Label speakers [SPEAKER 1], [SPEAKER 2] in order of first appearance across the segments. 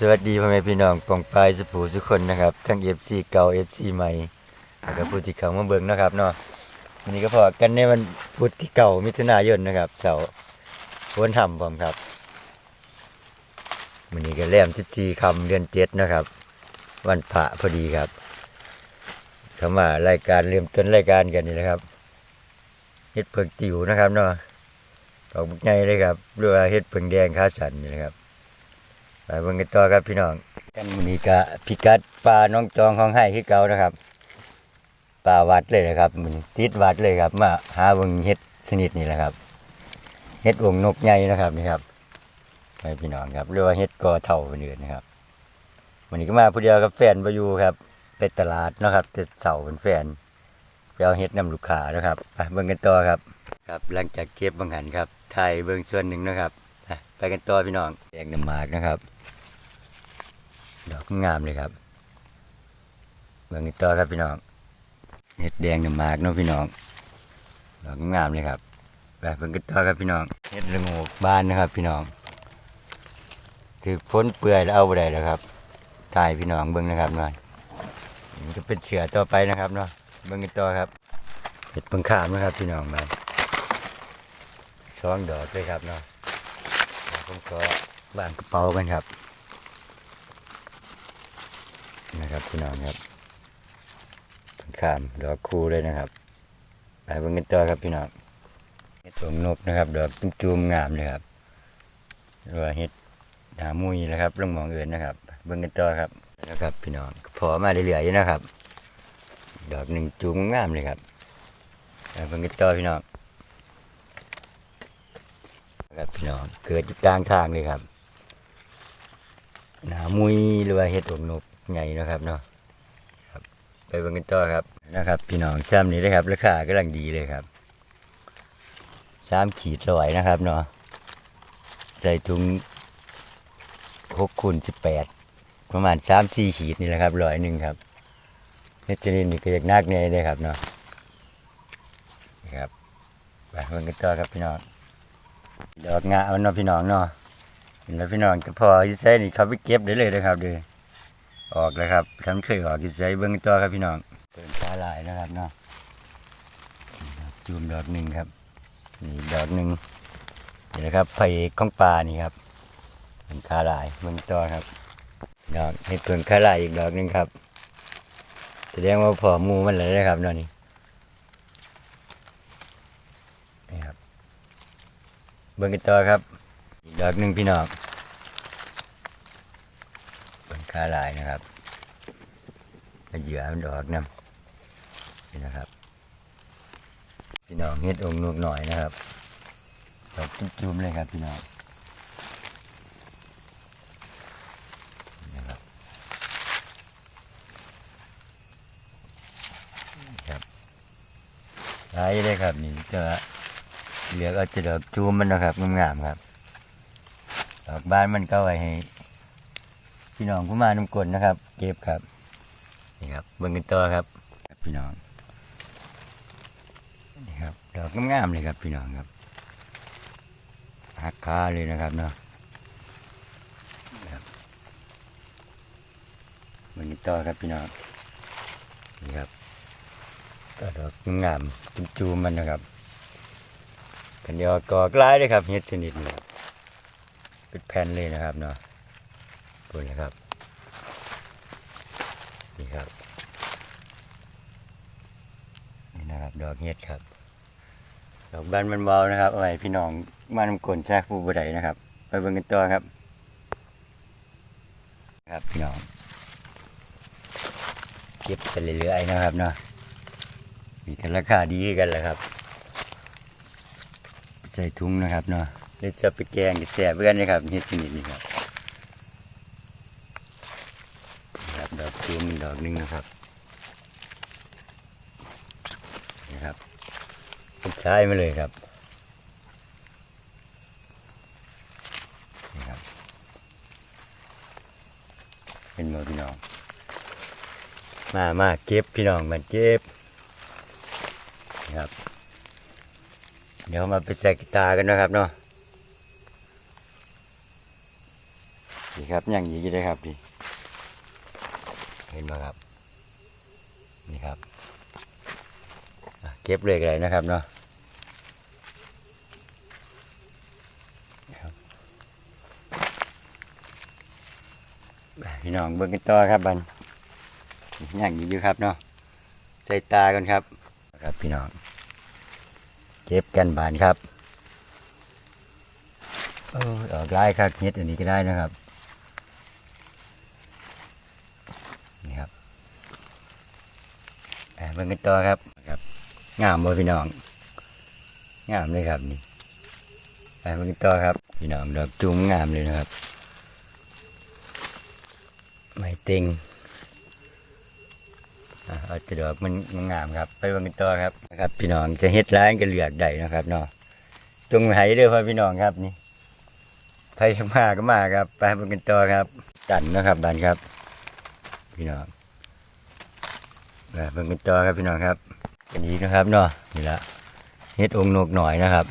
[SPEAKER 1] สวัสดีพ่อแม่พี่น้องปองปลายสุภูทุกคนนะครับ ทั้ง FC เก่า FC ใหม่แล้วก็ผู้ที่เข้ามาเบิ่งนะครับเนาะวันนี้ก็พอกันในวันพุธที่เก่ามิถุนายนนะครับเสาร์วันทำผมครับวันนี้ก็แรม14คำเดือน7นะครับ วันพระพอดีครับเข้ามารายการเริ่มต้นรายการกันนี่นะครับเฮ็ดเผือกติ๋วนะครับเนาะดอกบักใหญ่เลยครับหรือว่าเฮ็ดเผือกแดงขาสันนี่นะครับ ไปเบิ่งกันต่อครับพี่น้อง กันมื้อนี้ก็พิกัดปลาน้องจองของให้คือเก่านะครับปลาวัดเลยนะครับมันติดวัดเลยครับ มาหาเบิ่งเฮ็ดชนิดนี้แหละครับเฮ็ดองนกใหญ่นะครับนี่ครับไปพี่น้องครับเรียกว่าเฮ็ดกอเท่าเป็นอื่นนะครับวันนี้ก็มาผู้เดียวกับแฟนบ่อยู่ครับไปตลาดนะครับจะเสาเป็นแฟนไปเอาเฮ็ดนำลูกค้านะครับไปเบิ่งกันต่อครับ ครับหลังจากเก็บบางหันครับถ่ายเบิ่งส่วนหนึ่งนะครับไปไปกันต่อพี่น้องแดงน้ำหมากนะครับ ดอกงามเลยครับเบิ่งกันต่อครับพี่น้องเห็ดแดงน้ำหมากเนาะพี่น้องดอกงามเลยครับไปเบิ่งกันต่อครับพี่น้องเห็ดระโงกบานนะครับ พี่น้องถือฝนเปื่อยแล้วเอาไปได้แล้วครับถ่ายพี่น้องเบิ่งนะครับหน่อยมันจะเป็นเสือต่อไปนะครับเนาะเบิ่งกันต่อครับเห็ดปังขามนะครับ พี่น้องมาสองดอกเลยครับเนาะผมก็วางกระเป๋ากันครับ นะ ครับพี่น้องครับข้ามดอกคูเลยนะครับไปเบิ่งกันต่อครับพี่น้องเห็ดตัวงนกนะครับ ดอกจุ่มงามเลยครับหรือว่าเห็ดหามุยนะครับลงมองเอื่นนะครับ เบิ่งกันต่อครับนะครับ พี่น้องพอมาเรื่อยๆนะครับ ดอกหนึ่งจุ่มงามเลยครับไปเบิ่งกันต่อพี่น้องครับพี่น้องเกิดอยู่กลางทางเลยครับหนามุยหรือว่าเห็ดอกนก ใหญ่นะครับเนาะครับไปเบิ่งกันต่อครับนะครับ พี่น้องซ้ำนี้เลยครับราคากำลังดีเลยครับสามขีดร้อยนะครับเนาะใส่ถุงหกคูณสิบแปดประมาณสามสี่ขีดนี่แหละครับร้อยหนึ่งครับเฮ็ดชนิดนี้ก็อยากนักเนี่ยเลยครับเนาะนี่ครับไปเบิ่งกันต่อครับพี่น้องดอกงาเอาเนาะพี่น้องเนาะเห็นแล้วพี่น้องก็พอยิ่ใส่นี่เขาไปเก็บได้เลยนะครับเด้อ ออกแล้วครับทำเคยออกยิ่ใส่เบิ้องตัวครับพี่น้องเปิดตาลายนะครับเนาะจูมดอกหนึ่งครับนี่ดอกหนึ่งนี่แหละครับไผ่ของปลานี่ครับเป็นคาลายเบิ้องตัวครับดอกเห็ดเปิงคาลายอีกดอกหนึ่งครับแสดงว่าพอมูมันเลยนะครับนาะนี่นี่ครับเบิ่งกันต่อครับอีกดอกหนึ่งพี่น้อง ค่าลายนะครับเหยื่อมันดอกนำนี่นะครับ พี่น้องเฮ็ดองนุกหน่อยนะครับดอกจุ่มๆเลยครับพี่น้องนี่นะครับครับลายเลยครับนี่จะเหลือก็จะดอกจูมมันนะครับงามๆครับดอกบ้านมันก็ไว้ให้ พี่น้องผู้มาน้ำกลนนะครับ เก็บครับนี่ครับเบิ่งกันต่อครับครับ พี่น้องนี่ครับดอกงามๆเลยครับ พี่น้องครับหักคาเลยนะครับเนาะเบิ่งกันต่อครับพี่น้องนี่ครับก็ดอกงามจูมๆมันนะครับกันยอกอกลายเลยครับเห็ดชนิดนี้เป็นแผ่นเลยนะครับเนาะ ปุ่นเลยครับ นี่ครับ นี่นะครับ ดอกเห็ดครับ ดอกบานมันเบานะครับเอาไว้พี่น้องมานำกลนแทรกผู้บไดนะครับ ไปเบิ่งกันต่อครับ ครับพี่น้อง เก็บไปเรื่อยๆนะครับเนาะ มีกันราคาดีกันแหละครับ ใส่ถุงนะครับเนาะเดี๋ยวจะไปแกงแซ่บเพื่อนนะครับเฮ็ดชนิดนี้ครับดอก ตูมดอกหนึงนะครับนี่ครับใช้มาเลยครับนี่ครับ เป็นหมดพี่น้อง มามาเก็บพี่น้องมาเก็บนี่ครับ เดี๋ยวมาไปใส่กีตากันนะครับเนาะนี่ครับยังอยู่เลยครับพี่ เห็นไหมครับ นี่ครับ เก็บเลยก็ได้นะครับเนาะพี่น้องเบิ่งกันต่อครับบันยังอยู่ครับเนาะใส่ตากันครับ ครับพี่น้องเก็บกันบานครับเออออกไล่ครับเฮ็ดอันนี้ก็ได้นะครับ นี่ครับอ่า เบิ่งกันต่อครับครับ งามบ่พี่น้อง งามเลยครับนี่ไปเบิ่งกันต่อครับ พี่น้องดอกจุ้มงามเลยนะครับไม้เต็งอ่าเอาแต่ดอกมันงามครับ ไปเบิ่งกันต่อครับครับ พี่น้องจะเฮ็ดร้านก็เลือกได้นะครับเนาะตรงไหนเด้อพ่อพี่น้องครับนี่ใครจะมาก็มาครับ ไปเบิ่งกันต่อครับจันนะครับบานครับ พี่น้อง ไปเบิ่งกันต่อครับพี่น้องครับอันนี้นะครับเนาะนี่ละเฮ็ดองค์นกหน่อยนะครับ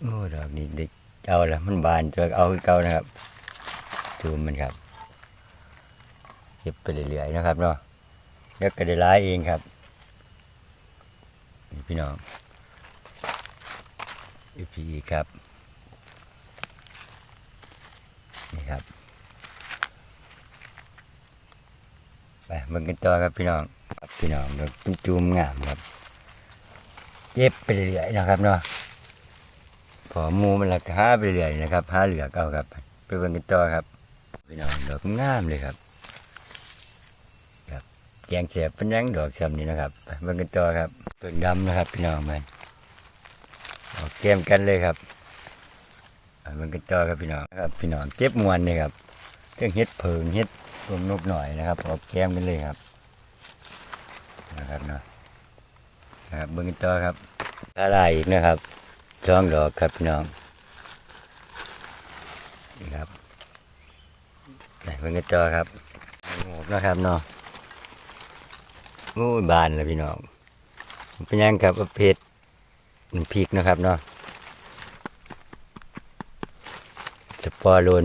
[SPEAKER 1] โอ้ดอกนี้เด็กเอาละมันบานจะเอาคือเก่านะครับดูมันครับเก็บไปเรื่อยๆนะครับเนาะแล้วก็ได้ร้ายเองครับพี่น้องอีพีครับนี่ครับ ไปเบิ่งกันต่อครับพี่น้องครับพี่น้องดอกจุ่มๆงามครับ เจ็บไปเรื่อยนะครับเนาะพอมูมันละก็หาไปเรื่อยนะครับหาเหลือกเอาครับ ไปเบิ่งกันต่อครับพี่น้องดอกงามเลยครับครับแกงเสียบเป็นยังดอกซ้ำนี่นะครับไปเบิ่งกันต่อครับเปิงดำนะครับ พี่น้องมันออกแก้มกันเลยครับไปเบิ่งกันต่อครับพี่น้องครับ พี่น้องเจ็บมวนนี่ครับเครื่องเฮ็ดเพิงเฮ็ด รวมนกหน่อยนะครับออกแก้มกันเลยครับนะครับเนาะนะครับเบิ้องต่อครับอะไรอีกนะครับจ้องดอกครับน้องนี่ครับเบิ้องต่อครับหมกนะครับเนาะโอ้ยบานเลยพี่น้องเป็นยังครับเภทมันพริกนะครับเนาะสปอร์ลน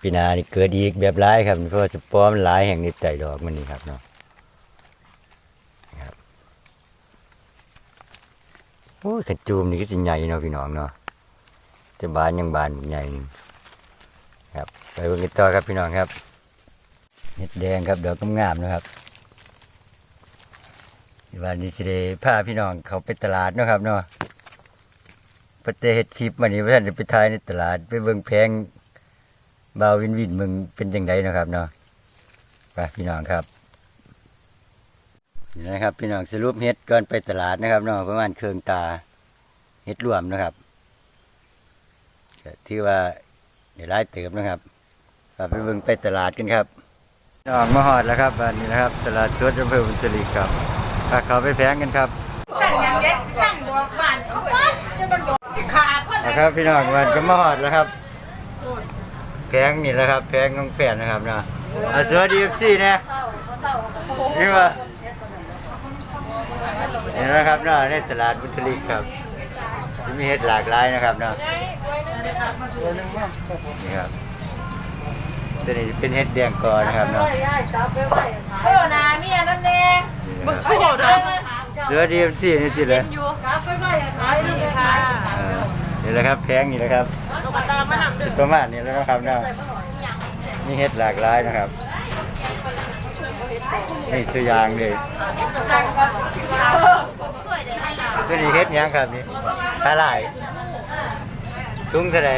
[SPEAKER 1] ปีนานี่เกิดอีกแบบร้ายครับ เพราะสปอมหลายแห่งในไต่ดอกมันนี่ครับเนาะครับโอ้ยขันจูมนี่ก็สิใหญ่เนาะพี่น้องเนาะแต่บานยังบานใหญ่นึ่ครับไปเบิ่งกันต่อครับพี่น้องครับเห็ดแดงครับดอกงามๆนะครับวันนี้สิได้พาพี่น้องเขาไปตลาดเนาะครับเนาะปเตะเห็ดคลิปวันนี้เพื่อนไปถ่ายในตลาด ไปเบิ่งแพง บาววินวินมึงเป็นยังไงนะครับเนาะไปพี่น้องครับนี่นะครับ พี่น้องสรุปเฮ็ดก่อนไปตลาดนะครับเนาะประมาณเครื่องตาเฮ็ดรวมนะครับก็ที่ว่าเดี๋ยวไล่เติมนะครับไปเบิ่งไปตลาดกันครับน้องมาหอดแล้วครับอันนี้นะครับ ตลาดสดอำเภอบุญจรีครับไปเขาไปแพงกันครับ
[SPEAKER 2] สั่งอย่างเด็กสั่งบอกบ้านเขาว่าจะมันบอกสิขาดคน
[SPEAKER 1] นะครับพี่น้องมันก็มาหอดแล้วครับ แพงนี่แหละครับแพงของแฟนนะครับเนาะอะสวัสดีเอฟซีนะนี่ว่าเห็นไหมครับเนาะในตลาดบุตริกครับจะมีเห็ดหลากหลายนะครับเนาะนี่ครับตัวนี้เป็นเห็ดแดงกอนะครับเนาะ
[SPEAKER 2] เออนาเมียนั่นเอง
[SPEAKER 1] นี่นะครับเสือดีเอ็มซีนี่จิเลย
[SPEAKER 2] อยู่กับไปไปขายดีค่ะ
[SPEAKER 1] เออนี่แหละครับแพงนี่แหละครับสิ ประมาณนี้แล้วนะครับเนาะมีเห็ดหลากหลายนะครับนี่ตัวอย่างเลยตัวนี้เห็ดหยังครับนี่ปลาไหลายตุ้งเท่าไหร่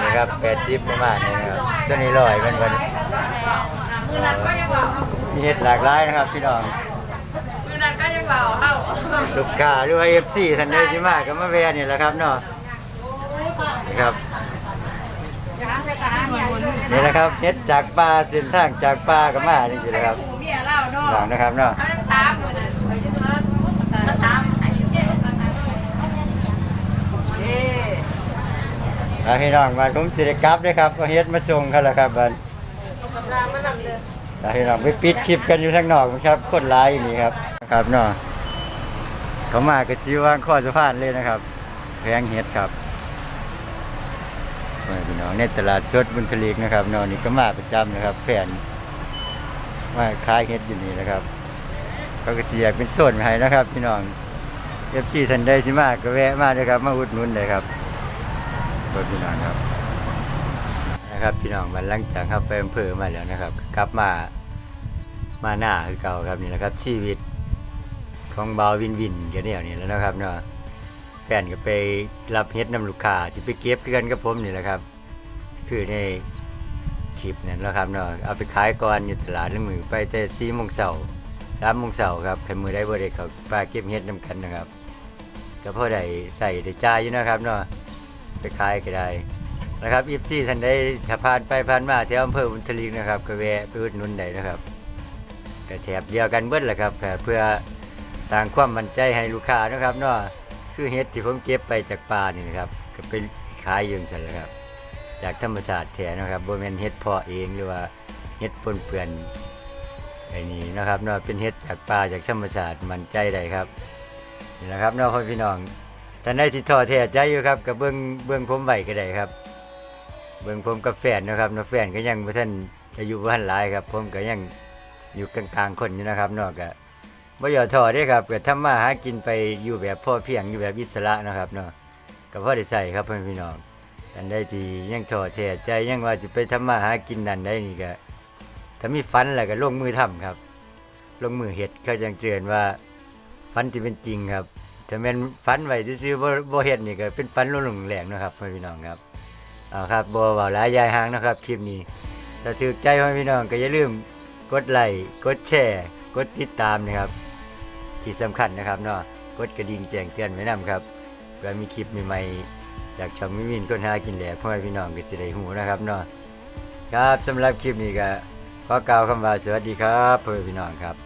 [SPEAKER 1] นี่ครับแปดสิบประมาณนี้นะครับตัวนี้ลอยกันวันมีเห็ดหลากหลายนะครับพี่น้อง
[SPEAKER 2] มือนั้นก็ยังเบาเอ้า
[SPEAKER 1] ลูกค้าหรือว่าเอฟซีท่านใดที่มาก็มาแวะนี่แหละครับเนาะ นี่ครับนี่แหละครับเห็ดจากป่าเส้นทางจากป่าก็มานี่สิแหละครับหลังนะครับเนาะ
[SPEAKER 2] เขาถามมือนั้นไปจะมาเขาถามไอ้
[SPEAKER 1] น้องมาผมสิได้กลับด้วยครับเอาเฮ็ดมาส่งเขาแล้วครับบัด
[SPEAKER 2] กำลังมานเลย
[SPEAKER 1] แล้น้องไปปิดคลิปกันอยู่ทางนอกครับคนร้ายนี่ครับครับเนาะเขามาก็ชี้ว่างข้อสะพานเลยนะครับแพงเฮ็ดครับ พี่น้องในตลาดสดบุญทลีกนะครับนอนนี่ก็มาประจำนะครับแฟนมาขายเฮ็ดอยู่นี่นะครับเขาก็สิอยเป็นโซนให้นะครับ พี่น้องเอฟซีทันใดสิมากก็แวะมาเลยครับ มาอุดหนุนเลยครับเปิดพี่น้องครับ นะครับ พี่น้องมันหลังจากครับไปอำเภอมาแล้วนะครับ กลับมามาหน้าคือเก่าครับนี่นะครับ ชีวิตของเบาววินวินเดี๋ยวนี้นี่แล้วนะครับเนาะแฟนก็ไปรับเฮ็ดนำลูกค้าที่ไปเก็บกันกับผมนี่แหละครับ คือในคลิปนั่นแหละครับเนาะเอาไปขายก่อนอยู่ตลาดแล้วมือไปแต่สี่โมงเช้าสามโมงเช้าครับใครมือได้บ่ได้เขาปลาเก็บเฮ็ดนำกันนะครับก็พอได้ใส่ได้จ่ายอยู่นะครับเนาะไปขายก็ได้นะครับอีฟซี่ท่านได้ถ้าผ่านไปผ่านมาแถวอำเภอบุญทลีนะครับก็แวะไปอุดหนุนได้นะครับก็แถบเดียวกันเบิดแหละครับเพื่อสร้างความมั่นใจให้ลูกค้านะครับเนาะคือเฮ็ดที่ผมเก็บไปจากป่านี่นะครับก็ไปขายยืนสั่นแหละครับ จากธรรมชาติแท้นะครับบ่แม่นเฮ็ดเพาะเองหรือว่าเฮ็ดปนเปื้อนไอ้นี่นะครับเนาะเป็นเห็ดจากป่าจากธรรมชาติมันใจได้ครับนี่นะครับเนาะพ่อพี่น้องท่านใดที่ท้อแท้ใจอยู่ครับกับเบื้องเบื้องผมไหวก็ได้ครับ เบื้องผมกับแฟนนะครับเนาะแฟนก็ยังบ่ท่านอายุบ่ทันหลายครับ ผมก็ยังอยู่กลางๆคนอยู่นะครับเนาะก็บ่ย่อท้อเด้ครับก็ทำมาหากินไปอยู่แบบพ่อเพียงอยู่แบบอิสระนะครับเนาะก็พอได้ใส่ครับพ่อพี่น้อง ท่นใดที่ยังท้อแท้ใจยังว่าจะไปทำมาหากินนั่นได้นี่ก็ถ้ามีฟันแล้วก็ลงมือทำครับ ลงมือเห็ดเขาจังเจือนว่าฟันที่เป็นจริงครับถ้าแม่นฟันไว้ซื่อๆบ่บ่เฮ็ดนี่ก็เป็นฟันลงหลงแหลงนะครับพี่น้องครับเอาครับบ่เว้าหลายยายหางนะครับคลิปนี้ถ้าถูกใจพี่น้องก็อย่าลืมกดไลค์กดแชร์กดติดตามนะครับ ที่สำคัญนะครับเนาะกดกระดิ่งแจ้งเตือนไว้นํครับเพื่อมีคลิปใหม่ๆ จากช่องมิมินคนหากินแหล่พ่อพี่น้องก็สิได้หูนะครับเนาะครับสำหรับคลิปนี้ก็ขอกล่าวคำว่าสวัสดีครับเพื่อนพี่น้องครับ